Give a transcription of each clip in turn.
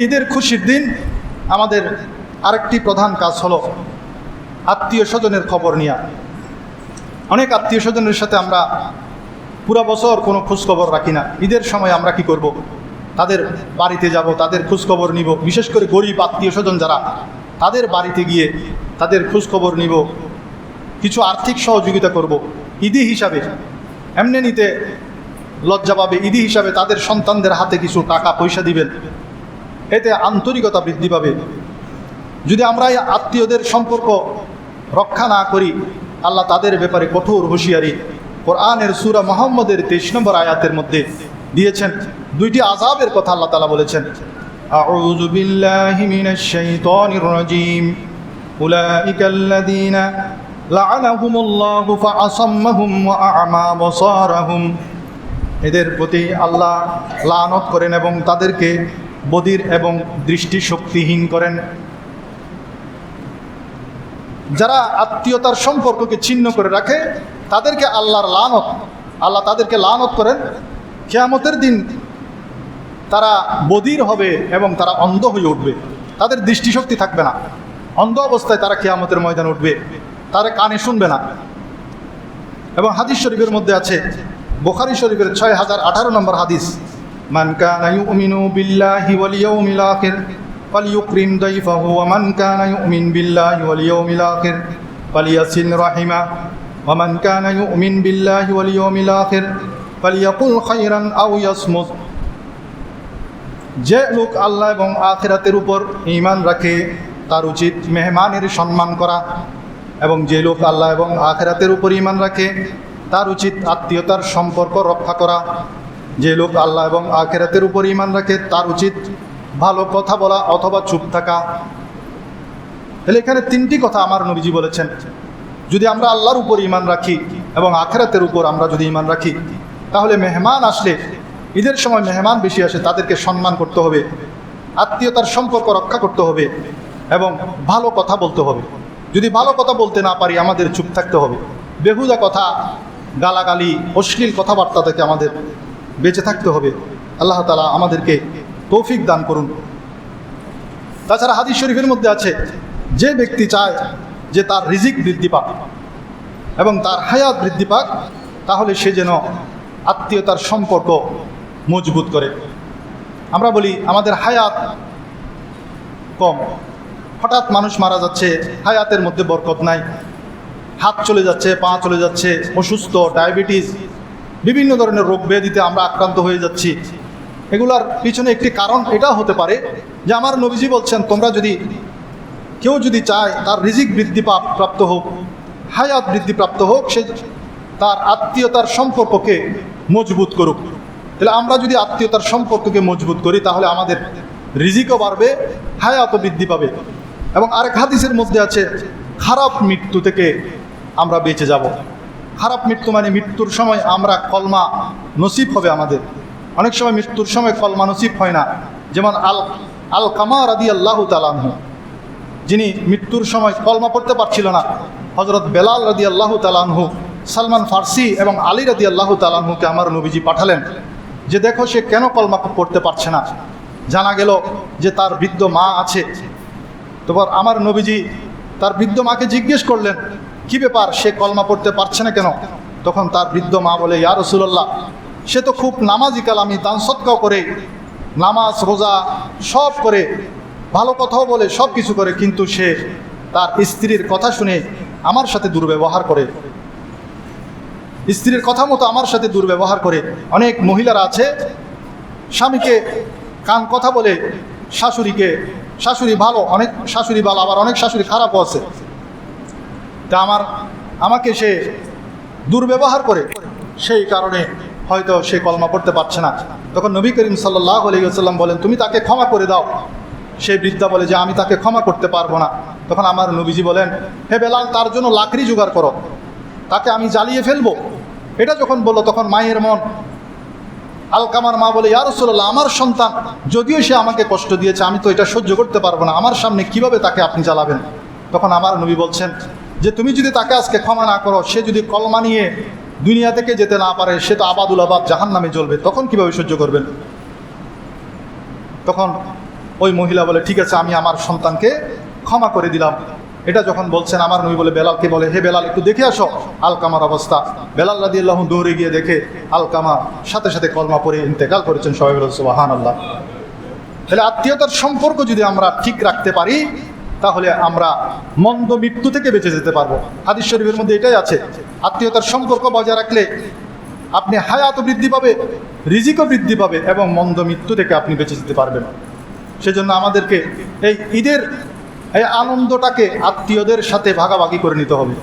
ঈদের খুশির দিন আমাদের আরেকটি প্রধান কাজ হলো আত্মীয় স্বজনের খবর নেওয়া অনেক আত্মীয় স্বজনের সাথে আমরা পুরো বছর কোনো খোঁজখবর রাখি না। ঈদের সময় আমরা কি করব। তাদের বাড়িতে যাব, তাদের খোঁজখবর নিব। বিশেষ করে গরিব আত্মীয় স্বজন যারা, তাদের বাড়িতে গিয়ে তাদের খোঁজখবর নিব। কিছু আর্থিক সহযোগিতা করব। ঈদি হিসাবে এমনি নিতে লজ্জা পাবে। ঈদি হিসাবে তাদের সন্তানদের হাতে কিছু টাকা পয়সা দিবেন। এতে আন্তরিকতা বৃদ্ধি পাবে যদি আমরা এই আত্মীয়দের সম্পর্ক রক্ষা না করি আল্লাহ তাদের ব্যাপারে কঠোর হুঁশিয়ারি কোরআনের সুরা মোহাম্মদের তেইশ নম্বর আয়াতের মধ্যে দিয়েছেন দুইটি আজাবের কথা আল্লাহ তালা বলেছেন أعوذ بالله من الشيطان الرجيم أولئك الذين لعنهم الله فأصمهم وأعمى بصارهم এদের প্রতি আল্লাহ লানত করেন এবং তাদেরকে বদির এবং দৃষ্টি শক্তিহীন করেন। যারা আত্মীয়তার সম্পর্ককে ছিন্ন করে রাখে, তাদেরকে আল্লাহর লানত, আল্লাহ তাদেরকে লানত করেন। কেয়ামতের দিন তারা বদির হবে এবং তারা অন্ধ হয়ে উঠবে। তাদের দৃষ্টিশক্তি থাকবে না। অন্ধ অবস্থায় তারা কেয়ামতের ময়দানে উঠবে। তারা কানে শুনবে না। এবং হাদিস শরীফের মধ্যে আছে, বোখারি শরীফের ছয় হাজার আঠারো নম্বর হাদিস। ইয়াউমিল আখির ফালইউকরিম দাইফাহু, ওয়া মান কানা ইউমিন বিল্লাহি ওয়াল ইয়াউমিল আখির ফালিয়াসিল রাহিমা, ওয়া মান কানা ইউমিন বিল্লাহি ওয়াল ইয়াউমিল আখির, ফালিয়াকুল খাইরান আও ইয়াসমুত যে লোক আল্লাহ এবং আখিরাতের উপর ঈমান রাখে, তার উচিত মেহমানের সম্মান করা। এবং যে লোক আল্লাহ এবং আখেরাতের উপর ইমান রাখে, তার উচিত আত্মীয়তার সম্পর্ক রক্ষা করা। যে লোক আল্লাহ এবং আখেরাতের উপর ইমান রাখে, তার উচিত ভালো কথা বলা অথবা চুপ থাকা। তাহলে এখানে তিনটি কথা আমার নবীজি বলেছেন। যদি আমরা আল্লাহর উপর ইমান রাখি এবং আখেরাতের উপর আমরা যদি ইমান রাখি, তাহলে মেহমান আসলে, ঈদের সময় মেহমান বেশি আসে, তাদেরকে সম্মান করতে হবে, আত্মীয়তার সম্পর্ক রক্ষা করতে হবে এবং ভালো কথা বলতে হবে। যদি ভালো কথা বলতে না পারি, আমাদের চুপ থাকতে হবে। বেহুদা কথা, গালাগালি, অশ্লীল কথাবার্তা থেকে আমাদের বেঁচে থাকতে হবে। আল্লাহ তালা আমাদেরকে তৌফিক দান করুন। তাছাড়া হাদিস শরীফের মধ্যে আছে, যে ব্যক্তি চায় যে তার রিজিক বৃদ্ধি পাক এবং তার হায়াত বৃদ্ধি পাক, তাহলে সে যেন আত্মীয়তার সম্পর্ক মজবুত করে। আমরা বলি, আমাদের হায়াত কম। হঠাৎ মানুষ মারা যাচ্ছে, হায়াতের মধ্যে বরকত নাই। হাত চলে যাচ্ছে, পা চলে যাচ্ছে, অসুস্থ, ডায়াবেটিস বিভিন্ন ধরনের রোগ ব্যাধিতে আমরা আক্রান্ত হয়ে যাচ্ছি। এগুলার পিছনে একটি কারণ এটা হতে পারে যে আমার নবীজি বলছেন, তোমরা যদি, কেউ যদি চায় তার রিজিক বৃদ্ধি প্রাপ্ত হোক, হায়াত বৃদ্ধি প্রাপ্ত হোক, সে তার আত্মীয়তার সম্পর্ককে মজবুত করুক। তাহলে আমরা যদি আত্মীয়তার সম্পর্ককে মজবুত করি, তাহলে আমাদের রিজিকও বাড়বে, হায়াতও বৃদ্ধি পাবে। এবং আরেক হাদিসের মধ্যে আছে, খারাপ মৃত্যু থেকে আমরা বেঁচে যাব। খারাপ মৃত্যু মানে মৃত্যুর সময় আমরা কলমা নসিব হবে আমাদের। অনেক সময় মৃত্যুর সময় কলমা নসিব হয় না। যেমন আল আল কামা রাদি আল্লাহ তালাহ যিনি মৃত্যুর সময় কলমা পড়তে পারছিল না হজরত বেলাল রাদি আল্লাহ তালানহু সালমান ফার্সি এবং আলী রাদি আল্লাহ তালানহুকে আমার নবীজি পাঠালেন যে, দেখো, সে কেন কলমা পড়তে পারছে না? জানা গেল যে, তার বৃদ্ধ মা আছে। তারপর আমার নবীজি তার বৃদ্ধ মাকে জিজ্ঞেস করলেন কি ব্যাপার? সে কলমা পড়তে পারছে না কেন? তখন তার বৃদ্ধ মা বলে, ইয়া রসুল্লাহ সে তো খুব নামাজি কালামি, দান সৎকাও করে, নামাজ, রোজা সব করে, ভালো কথাও বলে, সব কিছু করে, কিন্তু সে তার স্ত্রীর কথা শুনে আমার সাথে দুর্ব্যবহার করে। স্ত্রীর কথা মতো আমার সাথে দুর্ব্যবহার করে। অনেক মহিলারা আছে, স্বামীকে কান কথা বলে, শাশুড়িকে, শাশুড়ি ভালো, অনেক শাশুড়ি ভালো, আবার অনেক শাশুড়ি খারাপও আছে। তা আমার, আমাকে সে দুর্ব্যবহার করে। সেই কারণে হয়তো সে কলমা পড়তে পারছে না। তখন নবী করিম সাল্লাহ আলহিহাল্লাম বলেন, তুমি তাকে ক্ষমা করে দাও। সে বৃদ্ধা বলে যে, আমি তাকে ক্ষমা করতে পারব না। তখন আমার নবীজি বলেন, হে বেলাল, তার জন্য লাকড়ি জোগাড় করো। তাকে আমি জ্বালিয়ে ফেলব। এটা যখন বলল, তখন মায়ের মন আলকামার মা বলে, ইয়া রসুল্লাহ আমার সন্তান, যদিও সে আমাকে কষ্ট দিয়েছে, আমি তো এটা সহ্য করতে পারব না। আমার সামনে কীভাবে তাকে আপনি জ্বালাবেন? তখন আমার নবী বলছেন যে তুমি যদি তাকে আজকে ক্ষমা না করো, সে যদি কলমা নিয়ে দুনিয়া থেকে যেতে না পারে, সে তো আবাদুল আবাদ জাহান নামে জ্বলবে। তখন কীভাবে সহ্য করবেন? তখন ওই মহিলা বলে, ঠিক আছে, আমি আমার সন্তানকে ক্ষমা করে দিলাম। এটা যখন বলছেন, আমার নবী বলে, বেলালকে বলে, হে বেলাল, একটু দেখে আসো আলকামার অবস্থা। বেলাল রাদি আল্লাহ দৌড়ে গিয়ে দেখে আলকামা সাথে সাথে কলমা পরে ইন্তেকাল করেছেন। সবাই বলে সুবাহান আল্লাহ তাহলে আত্মীয়তার সম্পর্ক যদি আমরা ঠিক রাখতে পারি তাহলে আমরা মন্দ মৃত্যু থেকে বেঁচে যেতে পারব। হাদিস শরীফের মধ্যে এটাই আছে, আত্মীয়তার সম্পর্ক বজায় রাখলে আপনি হায়াত বৃদ্ধি পাবে রিজিকও বৃদ্ধি পাবে এবং মন্দ মৃত্যু থেকে আপনি বেঁচে যেতে পারবেন। সেজন্য আমাদেরকে এই ঈদের এই আনন্দটাকে আত্মীয়দের সাথে ভাগাভাগি করে নিতে হবে।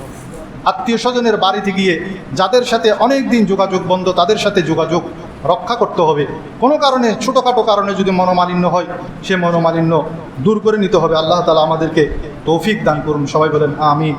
আত্মীয় স্বজনের বাড়িতে গিয়ে যাদের সাথে অনেক দিন যোগাযোগ বন্ধ, তাদের সাথে যোগাযোগ রক্ষা করতে হবে। কোনো কারণে, ছোটোখাটো কারণে যদি মনোমালিন্য হয়, সে মনোমালিন্য দূর করে নিতে হবে। আল্লাহ তালা আমাদেরকে তৌফিক দান করুন। সবাই বলেন, আমিন।